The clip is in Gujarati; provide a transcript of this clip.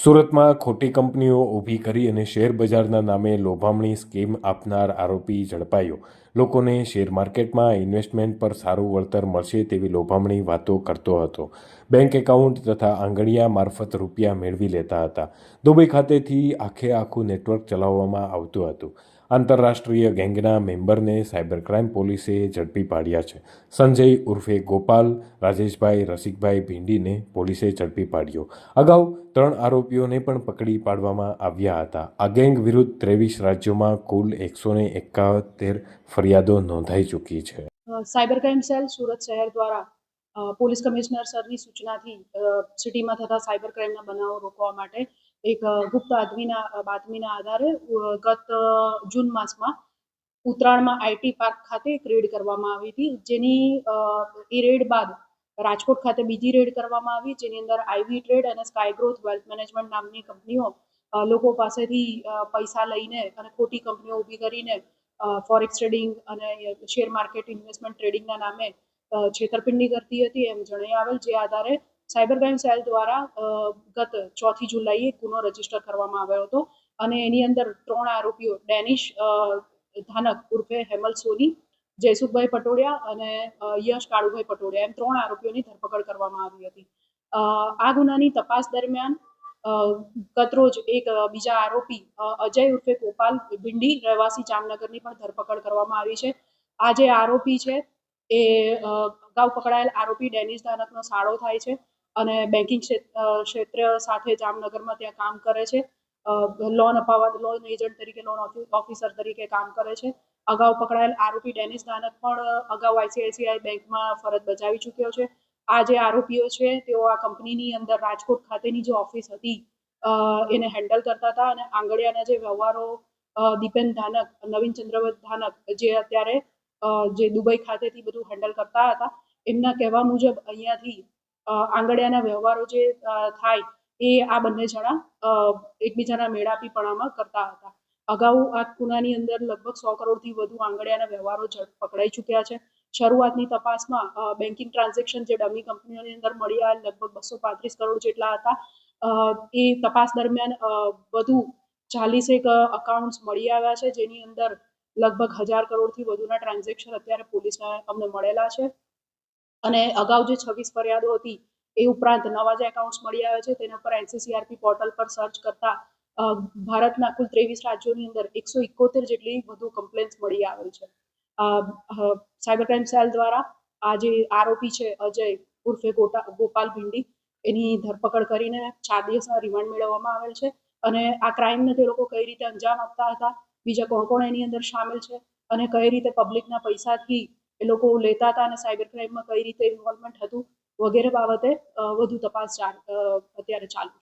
સુરતમાં ખોટી કંપનીઓ ઊભી કરી અને શેર બજારના નામે લોભામણી સ્કીમ આપનાર આરોપી ઝડપાયો. લોકોને શેર માર્કેટમાં ઇન્વેસ્ટમેન્ટ પર સારું વળતર મળશે તેવી લોભામણી વાતો કરતો હતો. બેંક એકાઉન્ટ તથા આંગળિયા મારફત રૂપિયા મેળવી લેતા હતા. દુબઈ ખાતેથી આખે આખું નેટવર્ક ચલાવવામાં આવતું હતું. આંતરરાષ્ટ્રીય ગેંગના મેમ્બરને સાયબર ક્રાઇમ પોલીસે ઝડપી પાડ્યા છે. સંજય ઉર્ફે ગોપાલ, રાજેશભાઈ, રસિકભાઈ ભીંડીને પોલીસે ઝડપી પાડ્યો. અગાઉ ત્રણ આરોપીઓને પણ પકડી પાડવામાં આવ્યા હતા. આ ગેંગ વિરુદ્ધ ત્રેવીસ રાજ્યોમાં કુલ એકસો ને એકાવતેર ફરિયાદો નોંધાઈ ચૂકી છે. સાયબર ક્રાઇમ સેલ સુરત શહેર દ્વારા પોલીસ કમિશનર સરની સૂચનાથી સિટીમાં થતા સાયબર ક્રાઇમના બનાવો રોકવા માટે એક ગુપ્ત આદમીના બાતમીના આધારે ગત જૂન માસમાં ઉત્તરાયણમાં આઈટી પાર્ક ખાતે એક રેડ કરવામાં આવી હતી. જેની એ રેડ બાદ રાજકોટ ખાતે બીજી રેડ કરવામાં આવી. જેની અંદર આઈવી ટ્રેડ અને સ્કાય ગ્રોથ વેલ્થ મેનેજમેન્ટ નામની કંપનીઓ લોકો પાસેથી પૈસા લઈને અને ખોટી કંપનીઓ ઊભી કરીને ફોરેક્સ ટ્રેડિંગ અને શેર માર્કેટ ઇન્વેસ્ટમેન્ટ ટ્રેડિંગના નામે છેતરપિંડી કરતી હતી. એમ જણાઈ આવેલ. જે આધારે સાયબર ક્રાઇમ સેલ દ્વારા ગત ચોથી જુલાઈએ ગુનો રજિસ્ટર કરવામાં આવ્યો હતો અને એની અંદર ત્રણ આરોપીઓ, ડેનિશ ધાનક ઉર્ફે હેમલ સોની, જયસુખભાઈ પટોડિયા અને યશ કાળુભાઈ પટોડિયા એમ ત્રણ આરોપીઓની ધરપકડ કરવામાં આવી હતી. આ ગુનાની તપાસ દરમિયાન ગતરોજ એક બીજા આરોપી અજય ઉર્ફે ગોપાલ ભિંડી રહેવાસી જામનગરની પણ ધરપકડ કરવામાં આવી છે. આ જે આરોપી છે, એ અગાઉ પકડાયેલ આરોપી ડેનિસ ધાનકનો સાળો થાય છે. અને બેન્કિંગ ક્ષેત્ર સાથે જામનગરમાં ત્યાં કામ કરે છે. લોન અપાવવા લોન એજન્ટ તરીકે લોન ઓફિસર તરીકે કામ કરે છે. અગાઉ પકડાયેલ આરોપી ડેનિસ દાનત પણ અગાઉ આઈસીઆઈસીઆઈ બેંકમાં ફરજ બજાવી ચૂક્યો છે. આ જે આરોપીઓ છે, તેઓ આ કંપનીની અંદર રાજકોટ ખાતેની જે ઓફિસ હતી એને હેન્ડલ કરતા હતા અને આંગળિયાના જે વ્યવહારો દીપેન ધાનક, નવીન ચંદ્રવત ધાનક, જે અત્યારે જે દુબઈ ખાતેથી બધું હેન્ડલ કરતા હતા, એમના કહેવા મુજબ અહીંયાથી આંગળીયાના વ્યવહારો જે થાય એ આ બંને જણા એકબીજાના મેળાપીપણામાં કરતા હતા. અગાઉ આ ગુનાની અંદર લગભગ સો કરોડથી વધુ આંગળિયાના વ્યવહારો પકડાઈ ચૂક્યા છે. શરૂઆતની તપાસમાં બેન્કિંગ ટ્રાન્ઝેક્શન જે ડમી કંપનીઓની અંદર મળી આવેલ લગભગ બસો પાંત્રીસ કરોડ જેટલા હતા એ તપાસ દરમિયાન વધુ ચાલીસેક અકાઉન્ટ્સ મળી આવ્યા છે, જેની અંદર લગભગ હજાર કરોડથી વધુના ટ્રાન્ઝેક્શન અત્યારે પોલીસને અમને મળેલા છે. અને અગાઉ જે છવ્વીસ ફરિયાદો હતી, એ ઉપરાંત નવા જે એકાઉન્ટ્સ મળી આવ્યા છે, તેના પર એનસીસીઆરપી પોર્ટલ પર સર્ચ કરતા ભારતના કુલ ત્રેવીસ રાજ્યોની અંદર એકસો ઇકોતેર જેટલી વધુ કમ્પ્લેન્ટ્સ મળી આવેલ છે. સાયબર ક્રાઇમ સેલ દ્વારા આ જે આરોપી છે, અજય ઉર્ફે ગોટા, ગોપાલ ભીંડી, એની ધરપકડ કરીને ચાર દિવસના રિમાન્ડ મેળવવામાં આવેલ છે અને આ ક્રાઇમને તે લોકો કઈ રીતે અંજામ આપતા હતા, બીજા કોણ કોણ એની અંદર સામેલ છે અને કઈ રીતે પબ્લિકના પૈસાથી એ લોકો લેતા હતા અને સાયબર ક્રાઇમમાં કઈ રીતે ઇન્વોલ્વમેન્ટ હતું વગેરે બાબતે વધુ તપાસ અત્યારે ચાલુ